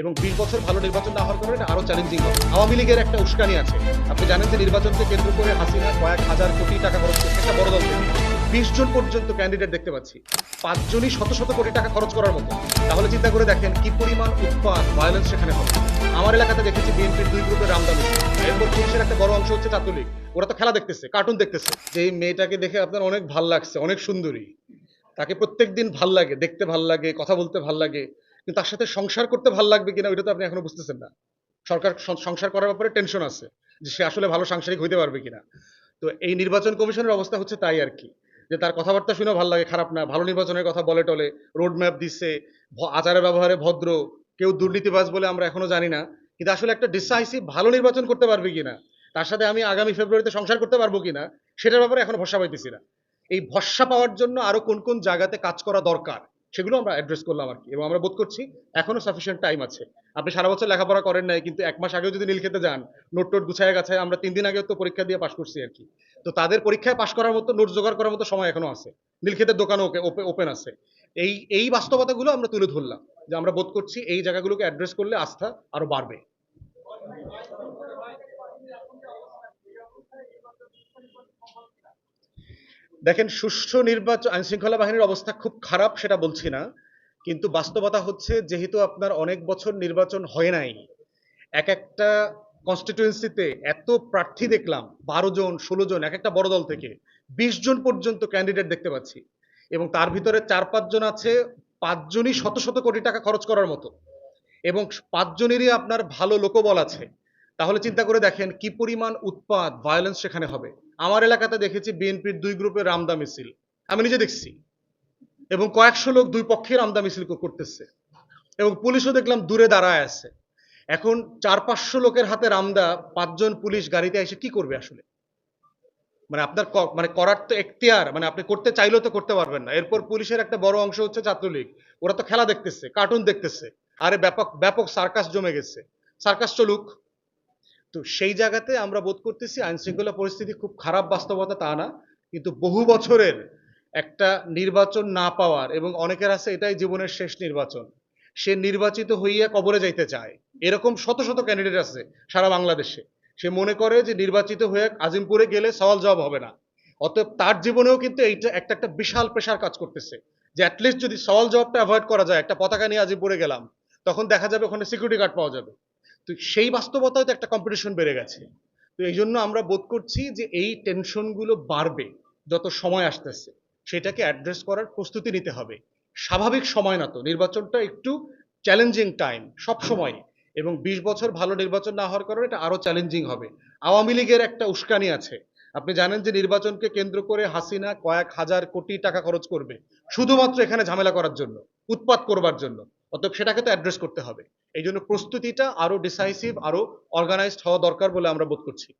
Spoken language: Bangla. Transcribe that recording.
এবং বিশ বছর ভালো নির্বাচন না হওয়ার কারণে এটা আরও চ্যালেঞ্জিং হবে। আওয়ামী লীগের একটা উস্কানি আছে। আপনি জানেন যে নির্বাচনকে কেন্দ্র করে হাসিনা কয়েক হাজার কোটি টাকা খরচ করছে একটা বড় দল বিশ জন পর্যন্ত ক্যান্ডিডেট দেখতে পাচ্ছি। পাঁচজনই শত শত কোটি টাকা খরচ করার মতো। তাহলে চিন্তা করে দেখেন কি পরিমাণ উৎপাদ ভায়োলেন্স সেখানে হবে। আমার এলাকাতে দেখেছি বিএনপির দুই গ্রুপের রামদানি এরপর পুলিশের একটা বড় অংশ হচ্ছে ছাত্রলীগ। ওরা তো খেলা দেখতেছে কার্টুন দেখতেছে। যে এই মেয়েটাকে দেখে আপনার অনেক ভালো লাগছে, অনেক সুন্দরী। তাকে প্রত্যেক দিন ভালো লাগে, দেখতে ভালো লাগে, কথা বলতে ভালো লাগে। কিন্তু তার সাথে সংসার করতে ভালো লাগবে কিনা ওইটা তো আপনি এখনও বুঝতেছেন না। সরকার সংসার করার ব্যাপারে টেনশন আছে যে সে আসলে ভালো সাংসারিক হইতে পারবে কিনা। তো এই নির্বাচন কমিশনের অবস্থা হচ্ছে তাই আর কি, যে তার কথাবার্তা শুনে ভালো লাগে, খারাপ না, ভালো নির্বাচনের কথা বলে টলে রোড ম্যাপ দিচ্ছে আচারের ব্যবহারে ভদ্র, কেউ দুর্নীতিবাজ বলে আমরা এখনও জানি না, কিন্তু আসলে একটা ডিসাইসিভ ভালো নির্বাচন করতে পারবে কিনা, তার সাথে আমি আগামী ফেব্রুয়ারিতে সংসার করতে পারব কিনা, সেটার ব্যাপারে এখনও ভরসা পাইতেছি না। এই ভরসা পাওয়ার জন্য আরও কোন কোন জায়গাতে কাজ করা দরকার সেগুলো আমরা অ্যাড্রেস করলাম আর কি এবং আমরা বোধ করছি এখনও সাফিসিয়েন্ট টাইম আছে। আপনি সারা বছর লেখাপড়া করেন নাই, কিন্তু এক মাস আগেও যদি নীল খেতে যান নোট টোট গুছায় গাছায় আমরা তিন দিন আগেও তো পরীক্ষা দিয়ে পাশ করছি আর কি। তো তাদের পরীক্ষায় পাশ করার মতো নোট জোগাড় করার মতো সময় এখনও আছে। নীলক্ষেতের দোকানও ওপেন আছে। এই এই বাস্তবতাগুলো আমরা তুলে ধরলাম যে আমরা বোধ করছি এই জায়গাগুলোকে অ্যাড্রেস করলে আস্থা আরও বাড়বে। দেখেন, সুষ্ঠু নির্বাচন আইন শৃঙ্খলা বাহিনীর অবস্থা খুব খারাপ, সেটা বলছি না। কিন্তু বাস্তবতা হচ্ছে, যেহেতু আপনার অনেক বছর নির্বাচন হয় নাই, এক একটা কনস্টিটিউয়েন্সিতে এত প্রার্থী দেখলাম, বারো জন, ষোলো জন, এক একটা বড় দল থেকে, বিশ জন পর্যন্ত ক্যান্ডিডেট দেখতে পাচ্ছি। এবং তার ভিতরে চার পাঁচজন আছে পাঁচজনই শত শত কোটি টাকা খরচ করার মতো। এবং পাঁচজনেরই আপনার ভালো লোকবল আছে। তাহলে চিন্তা করে দেখেন কি পরিমাণ উৎপাদ ভায়োলেন্স সেখানে হবে। আমার এলাকাতে দেখেছি বিএনপির দুই গ্রুপের রামদা মিছিল। আমি নিজে দেখছি। এবং কয়েকশো লোক দুই পক্ষের রামদা মিছিল করতেছে। এবং পুলিশও দেখলাম দূরে দাঁড়ায় আছে। এখন চার পাঁচশো লোকের হাতে রামদা, পাঁচজন পুলিশ গাড়িতে এসে কি করবে আসলে? মানে আপনার মানে করার তো এখতিয়ার মানে আপনি করতে চাইলেও তো করতে পারবেন না। এরপর পুলিশের একটা বড় অংশ হচ্ছে ছাত্রলীগ। ওরা তো খেলা দেখতেছে কার্টুন দেখতেছে। আরে ব্যাপক ব্যাপক সার্কাস জমে গেছে। সার্কাস চলুক তো সেই জায়গাতে আমরা বোধ করতেছি আইন শৃঙ্খলা পরিস্থিতি খুব খারাপ বাস্তবতা তা না, কিন্তু বহু বছরের একটা নির্বাচন না পাওয়ার এবং অনেকের আছে এটাই জীবনের শেষ নির্বাচন, সে নির্বাচিত হইয়া কবরে যাইতে চায়। এরকম শত শত ক্যান্ডিডেট আছে সারা বাংলাদেশে। সে মনে করে যে নির্বাচিত হয়ে আজিমপুরে গেলে সওয়াল জবাব হবে না। অতএব তার জীবনেও কিন্তু এইটা একটা একটা বিশাল প্রেশার কাজ করতেছে যে অ্যাটলিস্ট যদি সওয়াল জবাবটা অ্যাভয়েড করা যায়, একটা পতাকা নিয়ে আজিমপুরে গেলাম, তখন দেখা যাবে ওখানে সিকিউরিটি গার্ড পাওয়া যাবে। তো সেই বাস্তবতায় তো একটা কম্পিটিশন বেড়ে গেছে। তো এই জন্য আমরা বোধ করছি যে এই টেনশনগুলো বাড়বে যত সময় আসতেছে। সেটাকে অ্যাড্রেস করার প্রস্তুতি নিতে হবে। স্বাভাবিক সময় না তো, নির্বাচনটা একটু চ্যালেঞ্জিং টাইম সব সময়। এবং বিশ বছর ভালো নির্বাচন না হওয়ার কারণে এটা আরও চ্যালেঞ্জিং হবে। আওয়ামী লীগের একটা উস্কানি আছে। আপনি জানেন যে নির্বাচনকে কেন্দ্র করে হাসিনা কয়েক হাজার কোটি টাকা খরচ করবে। শুধুমাত্র এখানে ঝামেলা করার জন্য, উৎপাত করবার জন্য। অতএব সেটাকে তো অ্যাড্রেস করতে হবে। এই জন্য প্রস্তুতিটা আরও ডিসাইসিভ আরও অর্গানাইজড হওয়া দরকার বলে আমরা বোধ করছি।